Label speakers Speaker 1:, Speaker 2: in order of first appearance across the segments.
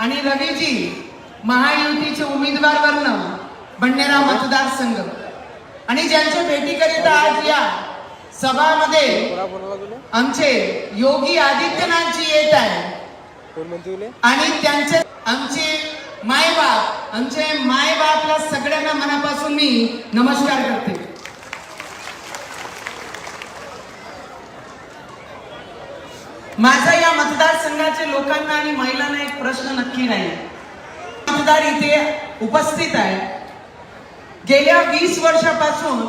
Speaker 1: आणि रवीजी महायुतीचे उमेदवार वर्ण बंडेरा मतदारसंघ आणि ज्यांच्या भेटीकरिता आज या सभामध्ये आमचे योगी आदित्यनाथजी येत आहे आणि त्यांचे आमचे मायबाप आमचे मायबापला सगळ्यांना मनापासून मी नमस्कार करते. माझा या मतदारसंघाचे लोकांना आणि महिलांना एक प्रश्न नक्की नाही. मतदार इथे उपस्थित आहे. गेल्या वीस वर्षापासून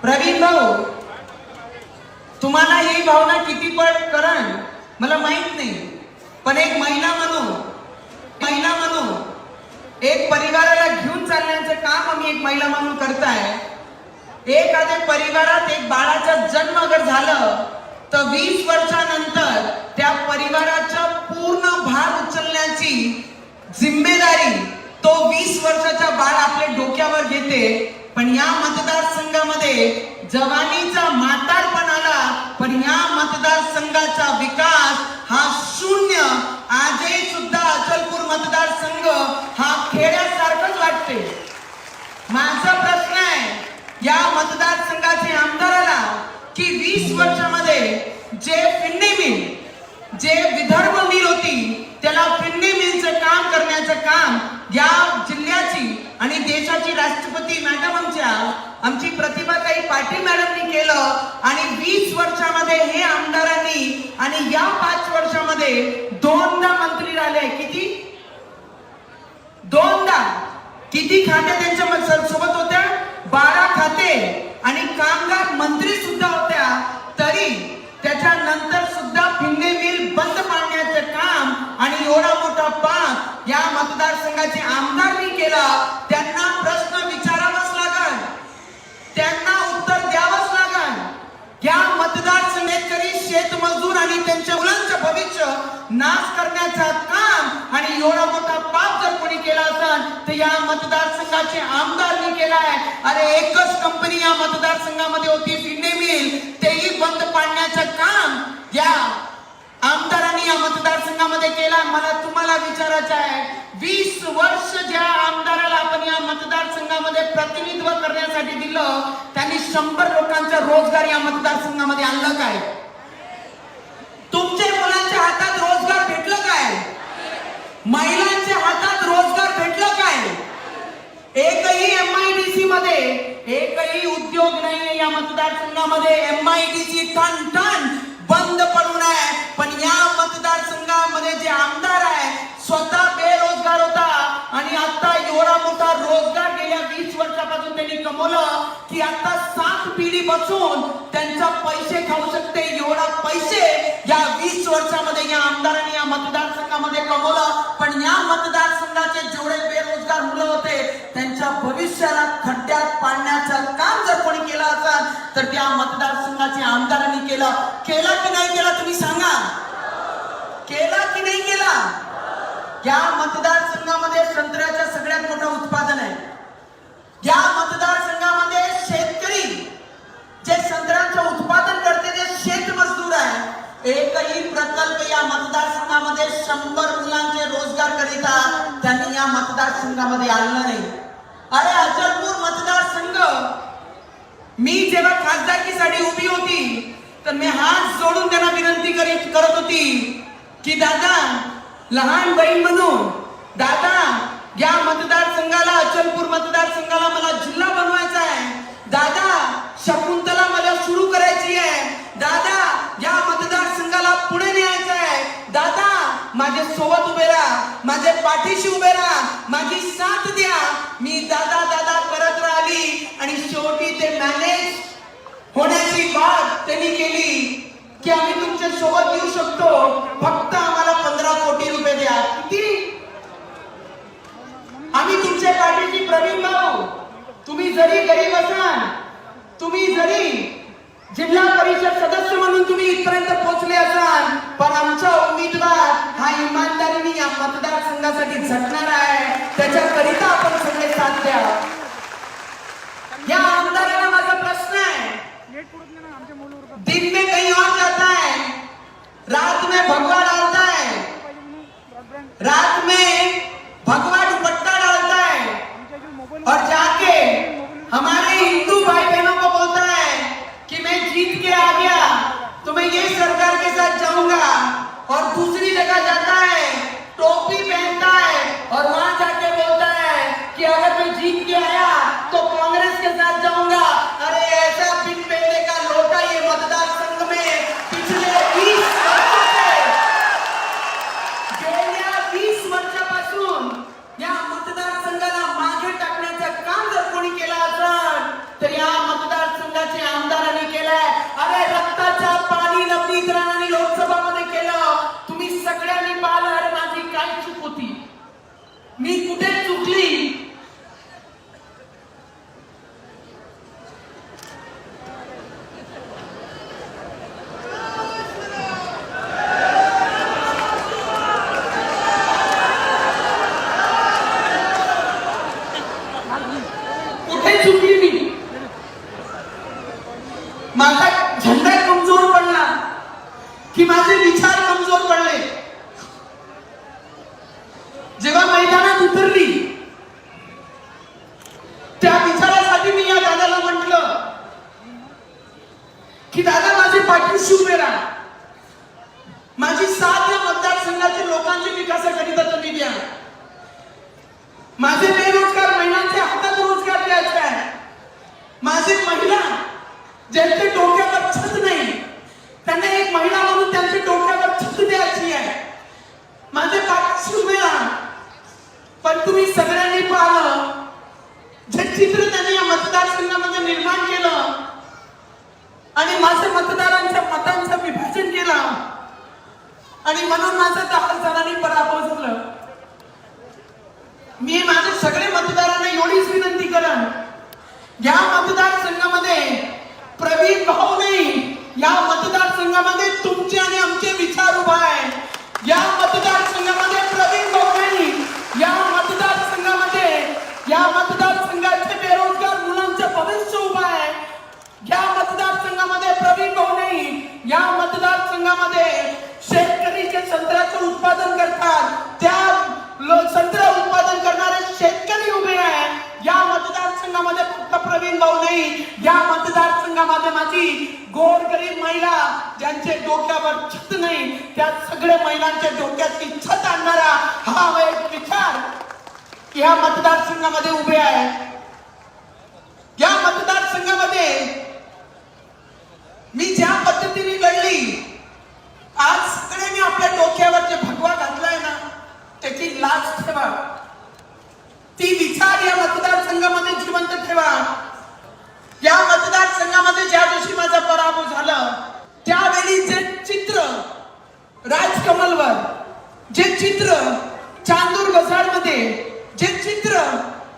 Speaker 1: प्रवीण भाऊ तुम्हाला ही भावना किती पड करण मला माहीत नाही. पण एक महिला म्हणून महिला म्हणून एक परिवाराला घेऊन चालण्याचं काम आम्ही एक महिला म्हणून करताय. एखाद्या परिवारात एक बाळाचा जन्म अगर झालं तर वीस वर्षानंतर त्या परिवाराचा पूर्ण भार उचलण्याची जिम्मेदारी तो वीस वर्षाचा बाळ आपल्या डोक्यावर घेते. पण या मतदारसंघामध्ये जवानीचा म्हातारपण आला पण या मतदारसंघाचा विकास हा शून्य. आजही सुद्धा अचलपूर मतदारसंघ हा खेड्यासारखंच वाटते. माझा प्रश्न आहे या मतदारसंघाचे आमदाराला की वीस वर्षामध्ये जे फिन्नी मिल जे विदर्भ मिल होती त्याला फिन्नी मिलचं काम करण्याचं काम या जिल्ह्याची आणि देशाची राष्ट्रपती मॅडम आमच्या आमची प्रतिभाताई पाटील मॅडमनी केलं आणि वीस वर्षामध्ये हे आमदारांनी आणि या पाच वर्षामध्ये दोनदा मंत्री राहिले. किती? दोनदा. किती खात्या त्यांच्या म- सोबत होत्या? बारा खाते आणि कामगार मंत्री सुद्धा होत्या तरी त्याच्यानंतर सुद्धा फिंगे मिल बंद पाडण्याचं काम आणि एवढा मोठा पाप या मतदारसंघाचे आमदारनी केला त्यांना प्रश्न विचारावाच लागल. त्यांना उत्तर द्यावंच लागल. या मतदार शेत आणि त्यांच्या मुलांचं भविष्य नाश करण्याचा काम आणि एवढा मोठा पाप जर कोणी केला असेल तर या मतदारसंघाचे आमदारनी केलाय अरे एकच कंपनी या मतदारसंघामध्ये होती फिन्ने मिल तेही बंद पाडण्याचं काम या आमदारांनी या मतदारसंघामध्ये केला. मला तुम्हाला विचारायचं आहे वीस वर्ष ज्या आमदाराला आपण या मतदारसंघामध्ये प्रतिनिधित्व करण्यासाठी दिलं त्यांनी शंभर लोकांचा रोजगार या मतदारसंघामध्ये आणलं काय? महिलांच्या हातात रोजगार भेटलं काय? महिलांच्या हातात रोजगार भेटलं काय? एकही एम आय डी सी मध्ये एकही उद्योग नाहीये या मतदारसंघामध्ये. एम आय डी सी बंद पडून आहे. पण या मतदारसंघामध्ये जे आमदार आहे स्वतः बेरोजगार होता. आणि आता एवढा मोठा रोजगार गेल्या वीस वर्षापासून त्यांनी कमवलं की आता सात पिढी बसून त्यांचा पैसे खाऊ शकते. एवढा पैसे या वीस वर्षामध्ये या आमदारांनी या मतदारसंघामध्ये कमवलं पण या मतदारसंघाचे जेवढे बेरोजगार मुलं होते त्यांच्या भविष्याला खड्ड्यात पाडण्याचं काम जर कोणी केलं असेल तर त्या मतदारसंघाचे आमदारांनी केलं. केला की नाही केला तुम्ही सांगा. केला की नाही केला या मतदारसंघामध्ये संत्र्याचं सगळ्यात मोठं उत्पादन आहे. या मतदारसंघामध्ये या मतदारसंघामध्ये शंभर मुलांचे रोजगार करिता त्यांनी या मतदारसंघामध्ये आणलं नाही. अरे अचलपूर मतदारसंघ मी जेव्हा खासदारकीसाठी उभी होती तर मी हात जोडून त्यांना विनंती करीत करत होती की दादा लहान बहीण म्हणून दादा या मतदारसंघाला अचलपूर मतदारसंघाला मला जिल्हा बनवायचा आहे. दादा शकुंतला मला सुरू माझे सोबत उभे राहा माझ्या पाठीशी उभे राहा माझी साथ द्या. मी दादा दादा करत राहिली आणि शेवटी ते मॅनेज होण्याची बाब त्यांनी केली. की आम्ही तुमच्यासोबत येऊ शकतो. फक्त आम्हाला पंधरा कोटी रुपये द्या. किती? आम्ही तुमच्या पाठीची प्रवीण भाऊ. तुम्ही जरी गरीब असाल तुम्ही जरी जिल्हा परिषद सदस्य म्हणून तुम्ही इथपर्यंत पोहोचले असाल पण आमचा उमेदवार हा इमानदारीने या मतदारसंघासाठी झटणार आहे. त्याच्याकरिता आपण सगळे साथ द्या. या आमदाराला माझा प्रश्न आहे. दिन में कहीं और जाता है? रात में भगवा डालता है? रात में भगवा दुपट्टा डालता है? और जाके हमारे तो मैं ये सरकार के साथ जाऊंगा और दूसरी जगह जाता है टोपी पहनता है और वहां जाके Manhattan आणि म्हणून माझं दहा जणांनी पराभव झालं. मी माझ्या सगळे मतदारांना एवढीच विनंती करण या मतदारसंघामध्ये प्रवीण भाऊ नाही. या मतदारसंघामध्ये तुमचे आणि आमचे विचार उभा आहे. या मतदारसंघामध्ये प्रवीण भाऊ नाही. या मतदारसंघामध्ये या मतदारसंघाचे बेरोजगार मुलांचं भविष्य उभा आहे. या मतदारसंघामध्ये प्रवीण भाऊ नाही. या मतदारसंघामध्ये उत्पादन करतात. त्या संत्रा उत्पादन करणारे शेतकरी उभे आहे. या मतदारसंघामध्ये फक्त प्रवीण भाऊ नाही या मतदारसंघामध्ये माझी गोरगरीब महिला ज्यांचे डोक्यावर छत नाही त्या सगळ्या महिलांच्या डोक्याची छत आणणारा हा एक विचार या मतदारसंघामध्ये उभे आहे. या मतदारसंघामध्ये मी ज्या पद्धतीने लढली आज सगळ्यांनी आपल्या डोक्यावर जे भगवा घातलाय ना त्याची लाज ठेवा. ती विचार या मतदारसंघामध्ये जिवंत ठेवा. या मतदारसंघामध्ये ज्या दिवशी माझा पराभव झाला त्यावेळी जे चित्र राजकमलवर जे चित्र चांदूर बाजारमध्ये जे चित्र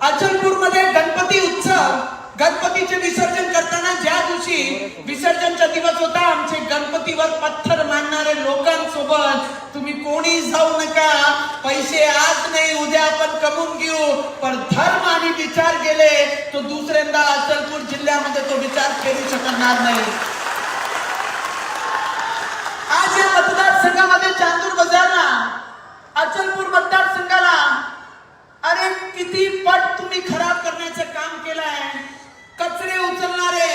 Speaker 1: अचलपूरमध्ये गणपती उत्सव गणपतीचे विसर्जन करताना ज्या दिवशी विसर्जनचा दिवस होता आमचे गणपतीवर पत्थर मानणारे लोकांसोबत तुम्ही कोणी जाऊ नका. पैसे आज नाही उद्या आपण कमवून घेऊ. पण धर्म आणि विचार गेले तो दुसऱ्यांदा अचलपूर जिल्ह्यामध्ये तो विचार फेरू शकणार नाही. आज या मतदारसंघामध्ये चांदूर बजारला अचलपूर मतदारसंघाला. अरे किती पट तुम्ही खराब करण्याचं काम केलं आहे कचरे उचलणारे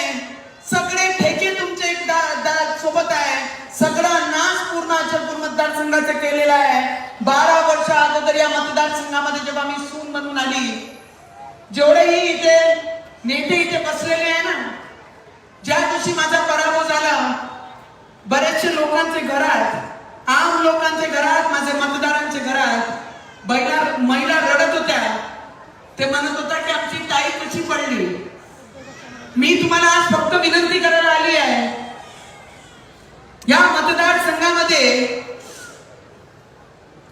Speaker 1: सगळे ठेके तुमचे एक दा- दा- सोबत आहे. सगळा नाश पूर्ण अचलपूर मतदारसंघाचा केलेला आहे. बारा वर्ष अगोदर या मतदारसंघामध्ये जेव्हा मी सून म्हणून आली जेवढेही इथे नेते इथे बसलेले आहे ना ज्या दिवशी माझा पराभव झाला बरेचसे लोकांचे घरात आम लोकांचे घरात माझे मतदारांचे घरात महिला महिला रडत होत्या. ते म्हणत होत की आमची ताई कशी पडली मी तुम्हाला आज फक्त विनंती करायला आली आहे. या मतदारसंघामध्ये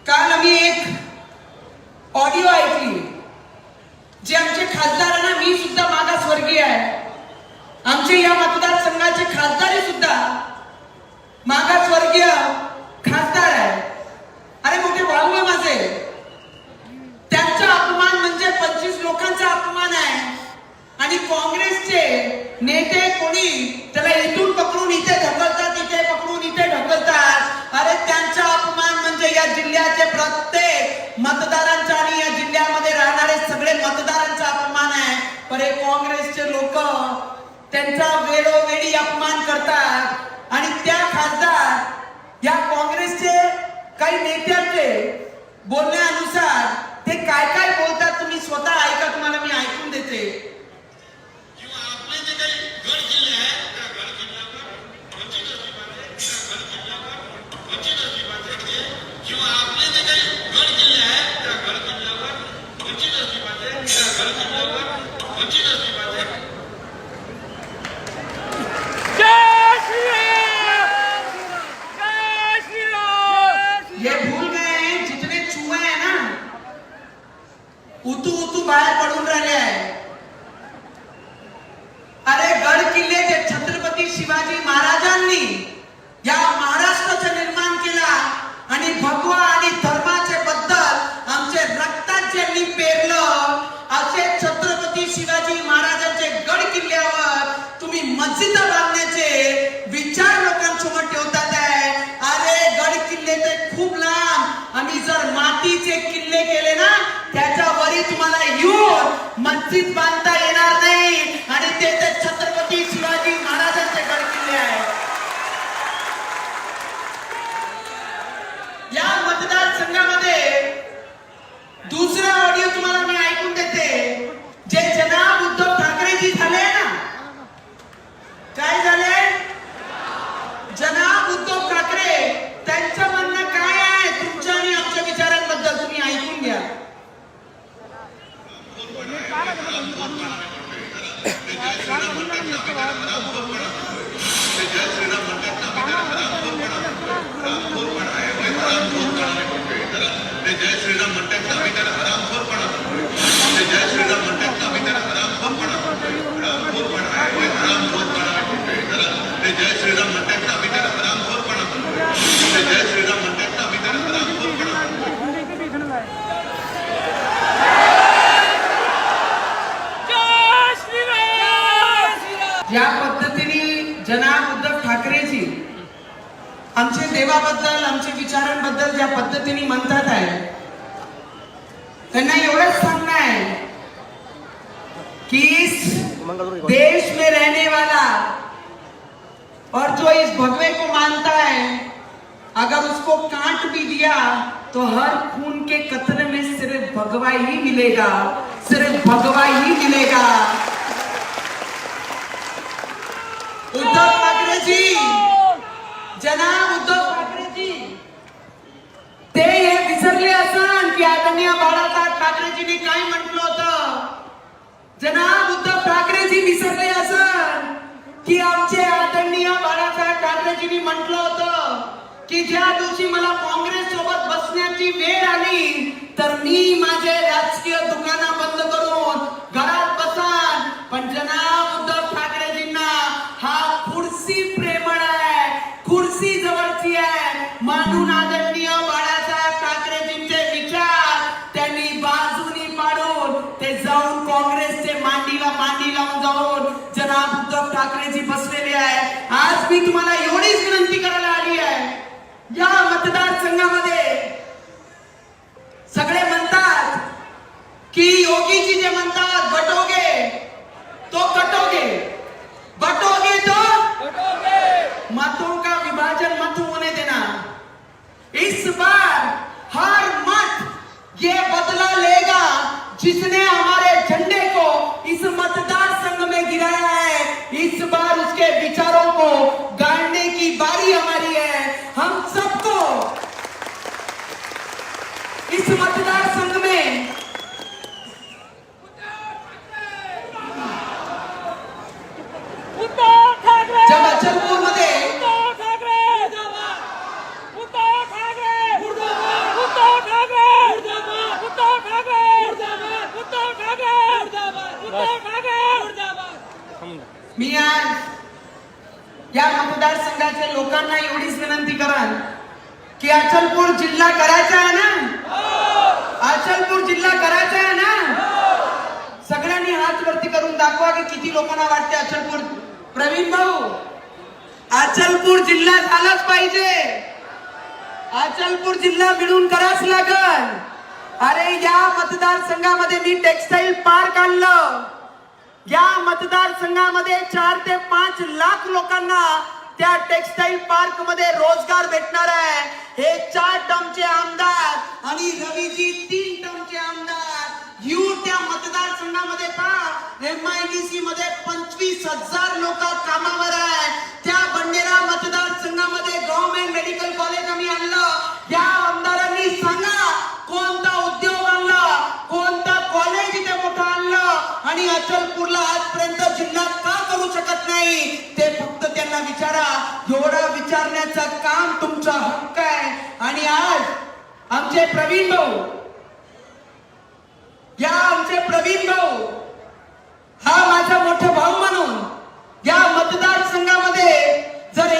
Speaker 1: काल आम्ही एक ऑडिओ ऐकली जे आमचे खासदार आहे ना मी सुद्धा मागासवर्गीय आहे. आमचे या मतदारसंघाचे खासदारही सुद्धा मागासवर्गीय खासदार आहे. अरे मोठे भाऊ आहे माझे. त्यांचा अपमान म्हणजे पंचवीस लोकांचा अपमान आहे. आणि काँग्रेसचे नेते कोणी? त्याला इथून पकडून इथे ढकलतात इथे पकडून इथे ढकलतात. अरे त्यांचा अपमान म्हणजे या जिल्ह्याचे प्रत्येक मतदारांचा आणि या जिल्ह्यामध्ये राहणारे सगळे मतदारांचा अपमान आहे. पण हे काँग्रेसचे लोक त्यांचा वेळोवेळी अपमान करतात. आणि त्या खासदार या काँग्रेसचे काही नेत्यांचे बोलण्यानुसार ते काय काय बोलतात तुम्ही स्वतः ऐका तुम्हाला मी ऐकून देते. उतू उतू बाहेर पडून राहिले येऊन जनाब उद्धव ठाकरेजी, आमच्या देवाबद्दल, आमच्या विचारांबद्दल ज्या पद्धतीने म्हणतात आहे, त्यांना एवढंच सांगणं आहे की इस देश में रहने वाला और जो इस भगवे को मानता है, अगर उसको काट भी दिया तो हर खून के कतरे में सिर्फ़ भगवा ही मिलेगा, सिर्फ़ भगवा ही मिलेगा। उद्धव ठाकरेजी. जनाब उद्धव ठाकरेजी. ते हे विसरले असन की आदरणीय बाळासाहेब ठाकरेजींनी काय म्हटलं होतं? जनाब उद्धव ठाकरेजी विसरले असन की आमचे आदरणीय बाळासाहेब ठाकरेजींनी म्हटलं होतं की ज्या दिवशी मला काँग्रेस सोबत बसण्याची वेळ आली तर मी माझे राजकीय दुकाना बंद की योगीजी ने म्हणतात बटोगे तो कटोगे। बटोगे तो मतों का विभाजन मत होने देना। इस बार हर मत ये बदला लेगा जिसने हमारे झंडे को इस मतदार संघ में गिराया है। इस बार उसके विचारों को गाड़ने की बारी हमारी है। हम सबको इस मतदार संघ में मी आज या मतदारसंघाच्या लोकांना एवढीच विनंती कराल की अचलपूर जिल्हा करायचा आहे ना? अचलपूर जिल्हा करायचा आहे ना? सगळ्यांनी हात वरती करून दाखवा की किती लोकांना वाटते अचलपूर. प्रवीण भाऊ अचलपूर जिल्हा झालाच पाहिजे. अचलपूर जिल्हा मिळून करावच लागल. अरे या मतदारसंघामध्ये मी टेक्सटाईल पार्क आणलं. या मतदारसंघामध्ये चार ते पाच लाख लोकांना त्या टेक्सटाईल पार्कमध्ये रोजगार भेटणार आहे. हे चार टर्मचे आमदार आणि रवीजी तीन टर्मचे आमदार यू त्या मतदारसंघामध्ये पहा. एम आय डी सी मध्ये पंचवीस हजार लोक कामावर आहे. त्या बंडेरा मतदारसंघामध्ये गव्हर्नमेंट मेडिकल कॉलेज आम्ही आणलं. या आमदारांनी सांगा कोणता अचलपूरला आजपर्यंत जिल्हा का करू शकत नाही? ते फक्त त्यांना विचारा. एवढा विचारण्याचं काम तुमचा हक्क आहे. आणि आज आमचे प्रवीण भाऊ या आमचे प्रवीण भाऊ हा माझा मोठा भाऊ म्हणून या मतदारसंघामध्ये जर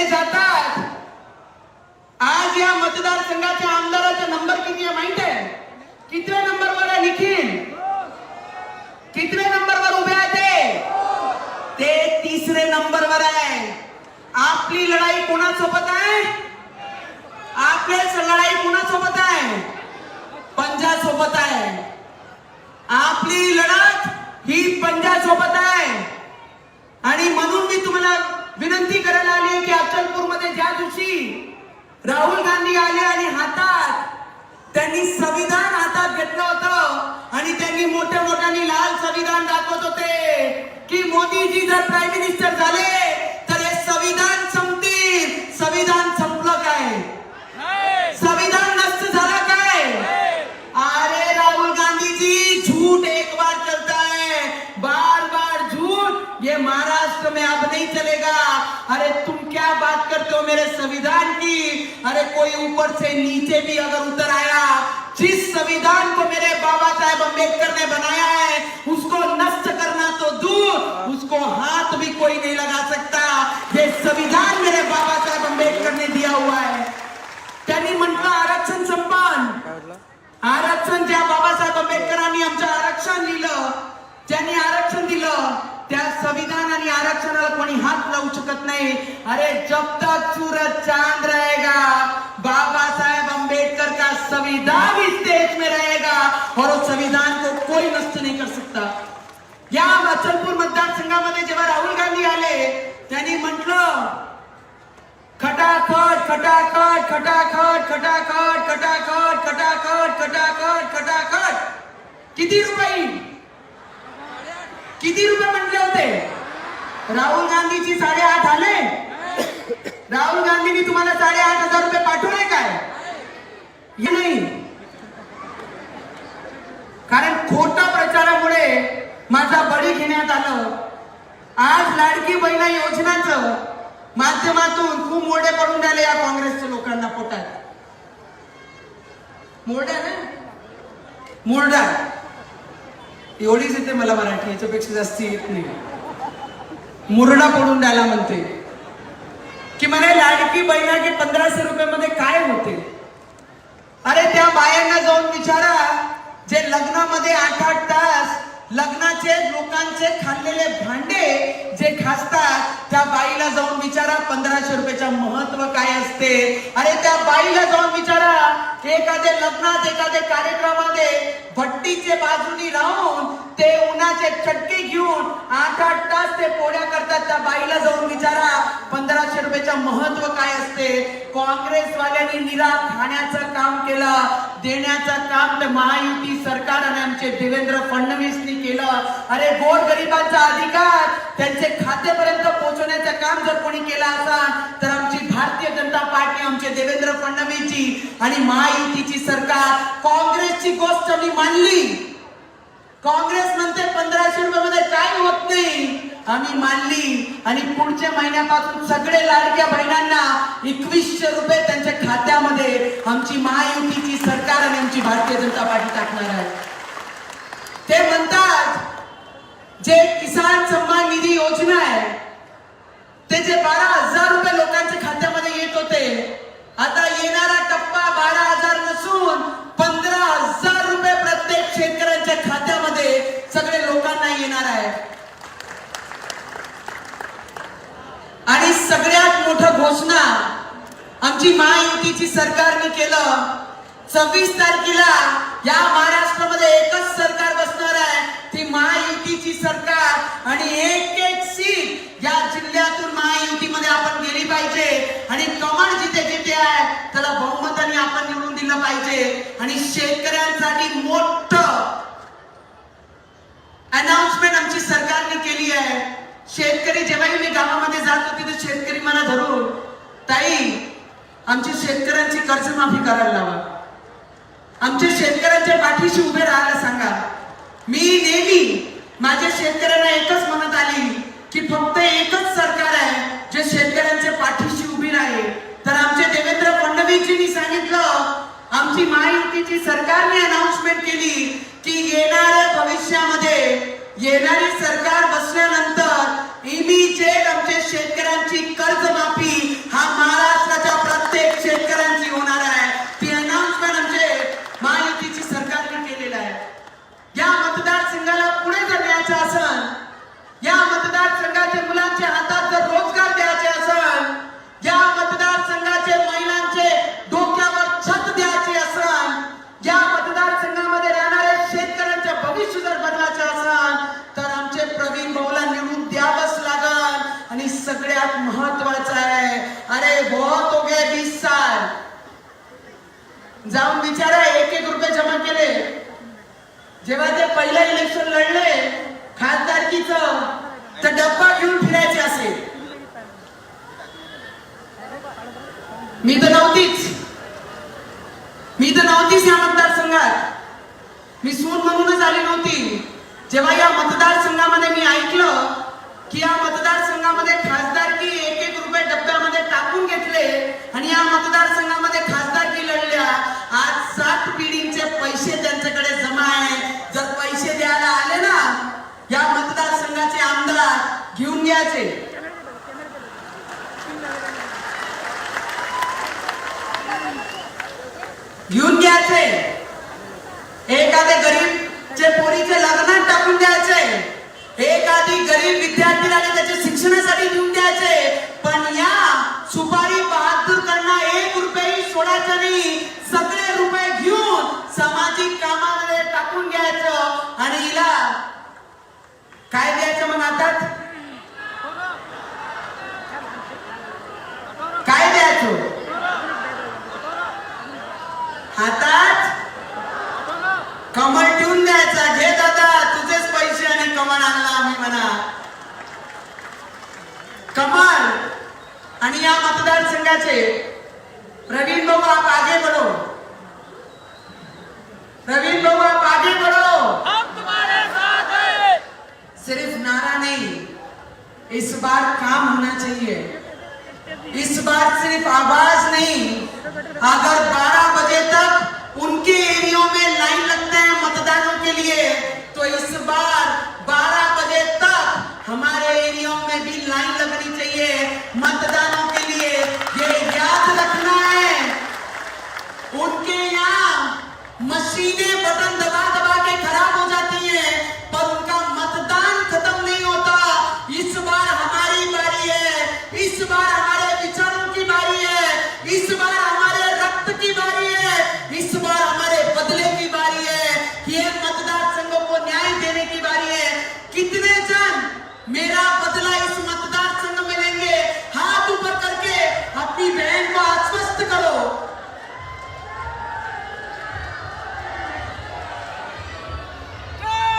Speaker 1: अरे जातात. आज या मतदारसंघाच्या आमदाराचा नंबर किती आहे माहीत आहे? कितव्या नंबरवर आहे निखिल? कितव्या नंबरवर उभे आहे ते? ते तिसरे नंबरवर आहे. आपली लढाई कोणासोबत आहे? आपली लढाई कोणासोबत आहे? पंजा सोबत आहे. आपली लढत ही पंजा सोबत आहे. आणि म्हणून मी तुम्हाला विनंती करायला आली की अचलपूरमध्ये ज्या दिवशी राहुल गांधी आले आणि हातात त्यांनी संविधान हातात घेतलं होतं आणि त्यांनी मोठ्या मोठ्यांनी लाल संविधान दाखवत होते की मोदीजी जर प्राईम मिनिस्टर झाले तर हे संविधान संपतील. संविधान महाराष्ट्र में अब नहीं चलेगा। अरे तुम क्या बात करते हो मेरे संविधान की? अरे कोई ऊपर से नीचे भी अगर उतर आया, जिस संविधान को मेरे बाबा साहेब अंबेडकर ने बनाया है, उसको नष्ट करना तो दूर, उसको हाथ भी कोई नहीं लगा सकता। ये संविधान मेरे बाबा साहेब अंबेडकर ने दिया हुआ है। त्यांनी म्हटलं आरक्षण
Speaker 2: म्हटलं
Speaker 1: आरक्षण ज्या बाबासाहेब आंबेडकरांनी आमचं आरक्षण दिलं, ज्यांनी आरक्षण दिलं त्या संविधान आणि आरक्षणाला कोणी हात लावू शकत नाही. अरे जब तक सूरज चांद रहेगा बाबा साहेब अम्बेडकर का संविधान इस देश में रहेगा? और उस संविधान को कोई नष्ट नहीं कर सकता. या अचलपूर मतदारसंघामध्ये जेव्हा राहुल गांधी आले त्यांनी म्हटलं खटाखट खटाखट खटाखट खटाखट खटाखट खटाखट खटाखट खटाखट किती रुपये? किती रुपये म्हटले होते? राहुल गांधीची साडेआठ आले. राहुल गांधींनी तुम्हाला साडेआठ हजार रुपये पाठवले काय? नाही. कारण खोटा प्रचारामुळे माझा बळी घेण्यात आलं. आज लाडकी बहिणा योजनाचं माध्यमातून खूप मोठे पडून राहिले या काँग्रेसच्या लोकांना पोटात. मोरड्या ना? मोरडा एवढीच येते मला मराठी याच्यापेक्षा जास्त येत नाही. मुरडा पडून द्यायला म्हणते. की म्हणे लाडकी बहिणाचे पंधराशे रुपये मध्ये काय होते? अरे त्या बायांना जाऊन विचारा जे लग्नामध्ये आठ आठ तास लग्नाचे लोकांचे खाल्लेले भांडे जे खासतात त्या बाईला जाऊन विचारा पंधराशे रुपयाचं महत्त्व काय असते? अरे त्या बाईला जाऊन विचारा एखाद्या लग्नात एखाद्या कार्यक्रमामध्ये भट्टीचे बाजूनी राहून ते उन्हाचे चटके घेऊन आठ आठ तास ते पोळ्या करतात. त्या बाईला जाऊन विचारा पंधराशे रुपयाचं महत्त्व काय असते? काँग्रेसवाल्यांनी निरा खाण्याचं काम केलं. देण्याचं काम ते महायुती सरकार आणि आमचे देवेंद्र फडणवीसनी केलं. अरे गोर गरिबांचा अधिकार त्यांचे खात्यापर्यंत पोहोचवण्याचं काम जर कोणी केलं असाल तर आमची भारतीय जनता पार्टी आमचे देवेंद्र फडणवीसची आणि महायुतीची सरकार. काँग्रेसची गोष्ट मी मानली. काँग्रेस आम्ही मानली. आणि पुढच्या महिन्यापासून सगळे लाडक्या बहिणांना एकवीसशे रुपये त्यांच्या खात्यामध्ये आमची महायुतीची सरकार आणि आमची भारतीय जनता पार्टी टाकणार आहे. ते म्हणतात जे किसान सन्मान निधी योजना आहे ते जे बारा हजार रुपये लोकांच्या खात्यामध्ये येत होते आता येणारा टप्पा बारा हजार नसून पंधरा हजार रुपये प्रत्येक शेतकऱ्यांच्या खात्यामध्ये सगळे लोकांना येणार आहे. आणि सगळ्यात मोठं घोषणा आमची महायुतीची सरकारने केलं. सव्वीस तारखेला या महाराष्ट्रामध्ये एकच सरकार बसणार आहे ती महायुतीची सरकार. आणि एक एक सीट या जिल्ह्यातून महायुतीमध्ये आपण गेली पाहिजे. आणि कमळ जिथे जिथे आहे त्याला बहुमताने आपण निवडून दिलं पाहिजे. आणि शेतकऱ्यांसाठी मोठं अनाउन्समेंट आमची सरकारने केली आहे. शेतकरी जेव्हाही मी गावामध्ये जात जातो तर शेतकरी मला धरून ताई आमच्या शेतकऱ्यांची कर्जमाफी करायला लावा. आमच्या शेतकऱ्यांच्या पाठीशी उभे राहायला सांगा. मी नेहमी माझ्या शेतकऱ्यांना एकच म्हणत आली की फक्त एकच सरकार आहे जे शेतकऱ्यांच्या पाठीशी उभी राहील. तर आमचे देवेंद्र फडणवीसजींनी सांगितलं आमची महायुतीची सरकारने अनाउन्समेंट केली की येणाऱ्या भविष्यामध्ये येणारी सरकार बसल्यानंतर इमिजिएट जाऊन बिचारा एक एक रुपये जमा केले. जेव्हा ते पहिलं इलेक्शन लढले खासदारकीच तर डब्बा घेऊन फिरायचे असेल मी तर नव्हतीच. मी तर नव्हतीच या मतदारसंघात. मी सून म्हणूनच आली नव्हती. जेव्हा या मतदारसंघामध्ये मी ऐकलं की या मतदारसंघामध्ये खासदारकी एक एक रुपये डब्यामध्ये टाकून घेतले आणि या मतदारसंघामध्ये आमदार घेऊन घ्यायचे. एखादे गरीबचे पोरीचे लग्नात टाकून द्यायचे. एखादी गरीब विद्यार्थीला त्याच्या शिक्षणासाठी देऊन द्यायचे. पण या सुपारी बहादूर बहादूरकडनं एक रुपये सोडायचं नाही. सगळे रुपये घेऊन सामाजिक कामामध्ये टाकून घ्यायचं. आणि हिला काय द्यायचं मग आता काय द्यायचं हातात कमळ ठेवून द्यायचा. घे दादा तुझेच पैसे आणि कमळ आणला आम्ही म्हणा. कमळ आणि या मतदारसंघाचे प्रवीण भाऊ आप आगे बढ़ो. प्रवीण भाऊ आप आगे बढ़ो.
Speaker 3: हम तुम्हारे साथ हैं।
Speaker 1: सिर्फ नारा नहीं इस बार काम होना चाहिए। इस बार सिर्फ आवाज नहीं अगर 12 बजे तक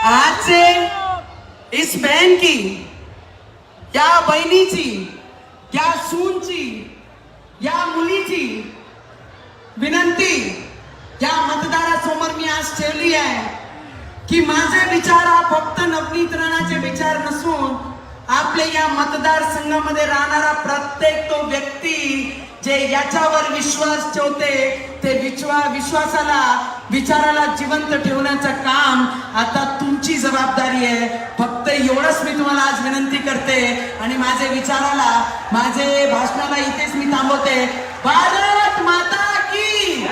Speaker 1: आज से इस बहन की या बहिणीची या सूनची या मुलीची विनंती या मतदारासमोर मी आज ठेवली आहे की माझे विचार हा फक्त नवनीकरणाचे विचार नसून आपल्या या मतदारसंघामध्ये राहणारा प्रत्येक तो व्यक्ती जे याच्यावर विश्वास ठेवते ते विश्वा विश्वासाला विचाराला जिवंत ठेवण्याचं काम आता तुमची जबाबदारी आहे. फक्त एवढंच मी तुम्हाला आज विनंती करते आणि माझे विचाराला माझे भाषणाला इथेच मी थांबवते. भारत माता की